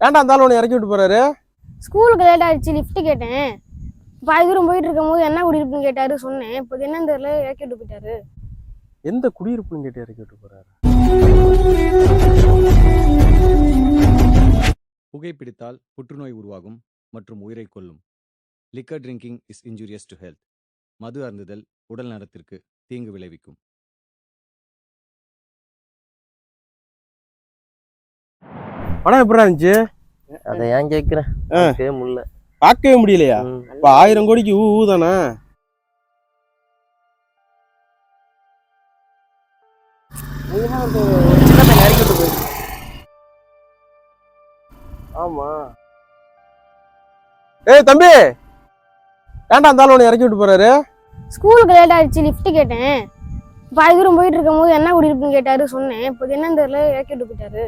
ஏன்டா இருந்தாலும் உன்னை இறக்கி விட்டு போறாரு? ஸ்கூலுக்கு லேட் ஆயிடுச்சு லிஃப்ட் கேட்டேன். பாதி தூரம் போயிட்டு இருக்கும்போது என்ன குடியிருப்புன்னு கேட்டாரு சொன்னேன். இப்போ என்னன்னு தெரியல இறக்கி விட்டு போயிட்டாரு. எந்த குடியிருப்புன்னு கேட்டு இறக்கி விட்டு போறாரு? புகைப்பிடித்தால் புற்றுநோய் உருவாகும் மற்றும் உயிரை கொல்லும். Liquor drinking is injurious to health மது அருந்துதல் உடல் நலத்திற்கு தீங்கு விளைவிக்கும். படம் எப்படி இருந்துச்சு? அதை ஏன் கேட்குறேன்? முடியல. பார்க்கவே முடியலையா. இப்ப ஆயிரம் கோடிக்கு ஊ ஊ தானே? ஆமா. ஏய் தம்பி! ஏன்டா இருந்தாலும் உன்னை இறக்கி விட்டு போறாரு? ஸ்கூலுக்கு லேட் ஆயிடுச்சு லிஃப்ட் கேட்டேன். பாதி தூரம் போயிட்டு இருக்கும்போது என்ன குடியிருப்புன்னு கேட்டாரு சொன்னேன். இப்போ என்னன்னு தெரியல இறக்கி விட்டு போயிட்டாரு.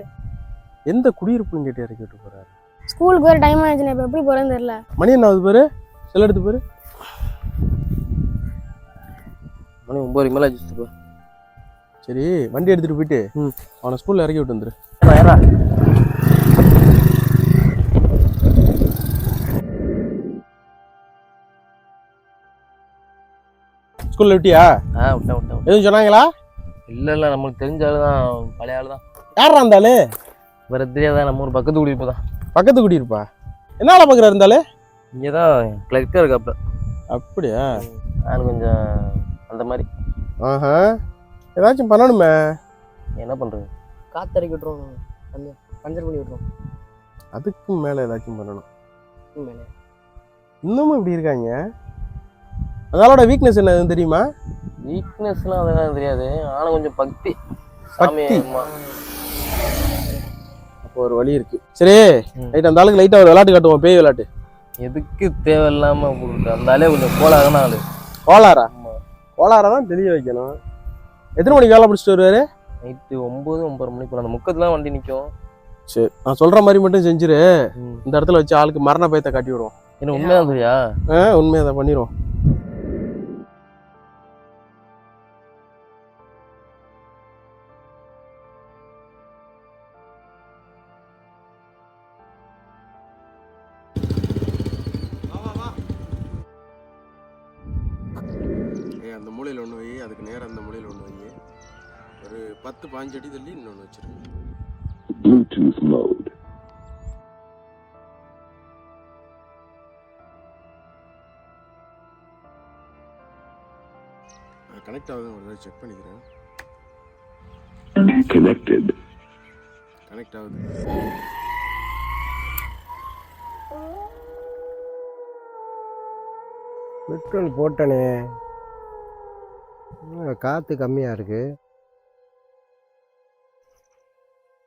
எந்த குடியிருப்புன்னு கேட்டு இறக்கி விட்டு போறாரு? ஸ்கூலுக்கு வேறு டைம் ஆயிடுச்சு இப்போ எப்படி போகிறேன்னு தெரியல. மணி என்ன ஆகுது பாரு? செல் எடுத்து பாரு. மணி ஒம்பது மேலே வச்சுட்டு சரி வண்டி எடுத்துட்டு போயிட்டு ம். அவனை ஸ்கூல்ல இறக்கி விட்டு வந்துரு. ஸ்கூல்ல விட்டியா? ஆ விட்டேன் விட்டேன் எதுவும் சொன்னாங்களா? இல்லை இல்லை நம்மளுக்கு தெரிஞ்ச ஆளு தான் பழைய ஆளு தான் யாரா இருந்தாலு வேற தெரியாதான் நம்ம ஒரு பக்கத்து குடியிருப்பு தான். பக்கத்து குடியிருப்பா என்ன வேலை பார்க்குறா இருந்தாலு? இங்கே தான் கிளர்க்காக இருக்காப்புல. அப்படியா? நான் கொஞ்சம் அந்த மாதிரி. ஆஹா. ஏதாச்சும் பண்ணணுமே? என்ன பண்ணுறது காத்தடிக்க விட்டுருவோம் அந்த பஞ்சர் பண்ணி விட்டுருவோம் அதுக்கு மேல ஏதாச்சும் பண்ணணும். மேலே. இன்னமும் இப்படி இருக்காங்க? அதோட வீக்னஸ் என்ன எதுவும் தெரியுமா? வீக்னஸ்லாம் அதெல்லாம் தெரியாது. ஆனால் கொஞ்சம் பக்தி. சாமி பக்தி. ஒரு வழி இருக்கு. சரி. ரைட் அந்த ஆளுக்கு லைட்டா ஒரு விளையாட்டு காட்டுவோம் பேய் விளையாட்டு. எதுக்கு தேவையில்லாம கொடுத்து அந்த ஆளே கொஞ்சம் கோலாகன ஆளு. கோளாரா கோளாரா தான் தெரிய வைக்கணும். எத்தனை மணிக்கு வேலை பிடிச்சிட்டு வருவாரு? நைட்டு ஒம்பது ஒம்பது மணிக்கு போல. அந்த முக்கத்துல வண்டி நிற்கும் சரி நான் சொல்ற மாதிரி மட்டும் செஞ்சிரு. இந்த இடத்துல வச்சு ஆளுக்கு மரண பயத்தை காட்டி விடுவோம் என்ன உண்மைதான் சரியா ஆ உண்மையை அதை பண்ணிடுவோம் அந்த மூலையில் ஒன்று வை அதுக்கு நேரம் அந்த மூலையில் ஒன்று வை ஒரு பத்து பாஞ்சு அடி தள்ளி இன்னொன்று வச்சிருக்கேன் Bluetooth mode. கனெக்ட் ஆகுது ஒரு தடவை செக் பண்ணிக்கிறேன். Connected. கனெக்ட் ஆகுது. பெட்ரோல் போட்டனே. காற்று கம்மியாக இருக்குது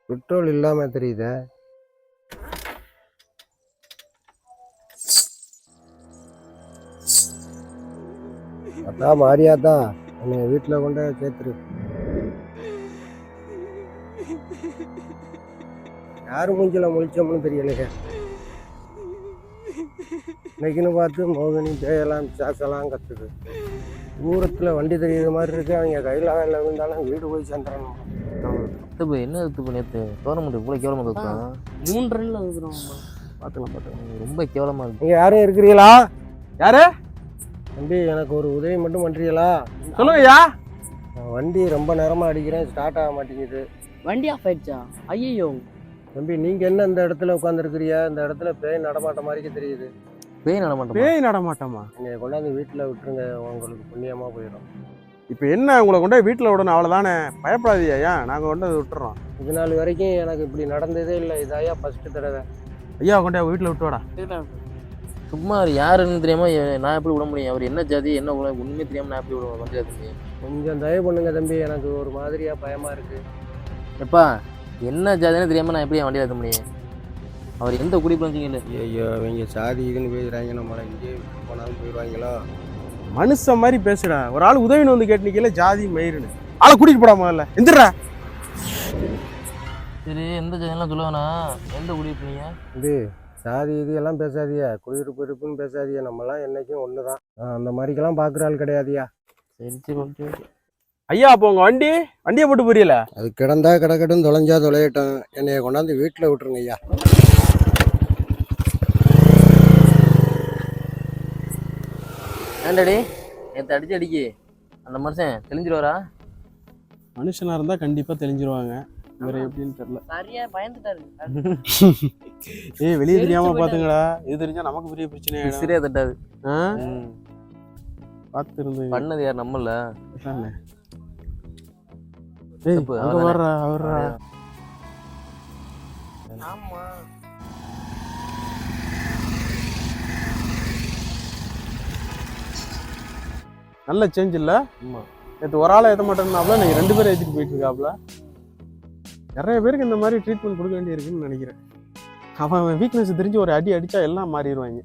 பெட்ரோல் இல்லாமல் தெரியுதே. அதான் மாறியாத்தா என்னை வீட்டில் கொண்டு சேர்த்துரு. யார் மூஞ்சில் முழிச்சோம்னு தெரியலையே. இன்னைக்குன்னு பார்த்து மோகினி பேயெல்லாம் சாசெல்லாம் கத்துது. தூரத்தில் வண்டி தெரியுற மாதிரி இருக்கு. அவங்க கையில் வேலை இருந்தாலும் வீடு போய் சேர்ந்துடணும். தப்பு என்ன தப்பு நேற்று கவர்மெண்ட் இவ்வளோ கேவலமாக இருக்கான் மூணு ரன்ல இருக்கிறோம் பார்த்துக்கலாம் பார்த்துக்கலாம் ரொம்ப கேவலமாக இருக்கு. நீங்கள் யாரும் இருக்கிறீங்களா? யாரு? தம்பி எனக்கு ஒரு உதவி மட்டும் பண்ணுறீங்களா சொல்லுங்கய்யா. வண்டி ரொம்ப நேரமாக அடிக்கிறேன் ஸ்டார்ட் ஆக மாட்டேங்குது. வண்டி ஆஃப் ஆயிடுச்சா? ஐயோ தம்பி நீங்கள் என்ன இந்த இடத்துல உட்காந்துருக்கிறீங்க இந்த இடத்துல பேய் நடமாட்ட மாதிரிக்கு தெரியுது. பேய் நடமாட்டோம்? பேய் நடமாட்டோமா? என்னை கொண்டாந்து வீட்டில் விட்டுருங்க உங்களுக்கு புண்ணியமாக போயிடும். இப்போ என்ன உங்களை கொண்டு வீட்டில் விடணும்? அவ்வளோதானே பயப்படாதீங்க ஐயா. நாங்கள் கொண்டு விட்டுறோம். இது நாள் வரைக்கும் எனக்கு இப்படி நடந்ததே இல்லை. இதாயா ஃபஸ்ட்டு தடவை. ஐயா கொண்டு வீட்டில் விட்டு வாடா. சும்மா யாருன்னு தெரியாம நான் எப்படி விட முடியும்? அவர் என்ன ஜாதி என்ன குலம் ஒண்ணுமே தெரியாம நான் எப்படி விட வண்டி முடியும் கொஞ்சம் தயவு பண்ணுங்க தம்பி. எனக்கு ஒரு மாதிரியாக பயமாக இருக்குது எப்பா என்ன ஜாதின்னு தெரியாம நான் எப்படி என் வண்டியில் ஏற்ற முடியும்? அவர் எந்த குடிப்பு வந்தீங்கல்ல ஐயோ இவங்க சாதி இதுன்னு பேசுகிறாங்க நம்மளை விட்டு போனாலும் போயிடுவாங்களோ? மனுஷன் மாதிரி பேசுடா. ஒரு ஆள் உதவின்னு வந்து கேட்டு நிக்கல ஜாதி மயிருன்னு ஆளை கூட்டிட்டு போடா முதல்ல. எந்திரா சரி எந்த ஜாதியெல்லாம் சொல்லுவானா? எந்த குடிப்பு நீங்க இது சாதி இது எல்லாம் பேசாதியா? குடியிருப்பு இருப்புன்னு பேசாதியா? நம்மலாம் என்னைக்கும் ஒன்று தான் அந்த மாதிரிக்கெல்லாம் பார்க்குற ஆள் கிடையாதியா? சரி சரி ஓகே ஓகே. ஐயா அப்போ உங்க வண்டி? வண்டியை போட்டு புரியல? அது கிடந்தா கிடக்கட்டும் தொலைஞ்சா தொலையட்டும். என்னைய கொண்டாந்து வீட்டில் விட்டுருங்க ஐயா. ஏன்டாடி? நேற்று அடிச்சு அடிக்கி அந்த மனுஷன் தெளிஞ்சிருவாரா? மனுஷனா இருந்தா கண்டிப்பா தெரிஞ்சிருவாங்க இவர் எப்படின்னு தெரியல. சரியா பயந்துட்டாரு. ஏய் வெளியே தெரிஞ்சு தெரியாம போயிட்டாரு. பாத்துங்களா இது தெரிஞ்சா நமக்கு பெரிய பிரச்சனை ஆயிடும் சரியா தட்டாது. பார்த்து இருந்து பண்ணது யார்? நம்மள? ஏய் அங்க. வர்றா அவர்றா ஆமா. நல்ல சேஞ்ச் இல்ல. ஆமா. நேற்று ஒரு ஆளை ஏற்ற மாட்டேன்னாப்ல நீங்க ரெண்டு பேரும் ஏற்றிட்டு போயிட்டு இருக்காப்ல நிறைய பேருக்கு இந்த மாதிரி ட்ரீட்மெண்ட் கொடுக்க வேண்டியிருக்குன்னு நினைக்கிறேன். அவன் வீக்னஸ் தெரிஞ்சு ஒரு அடி அடிச்சா எல்லாம் மாறிடுவாங்க.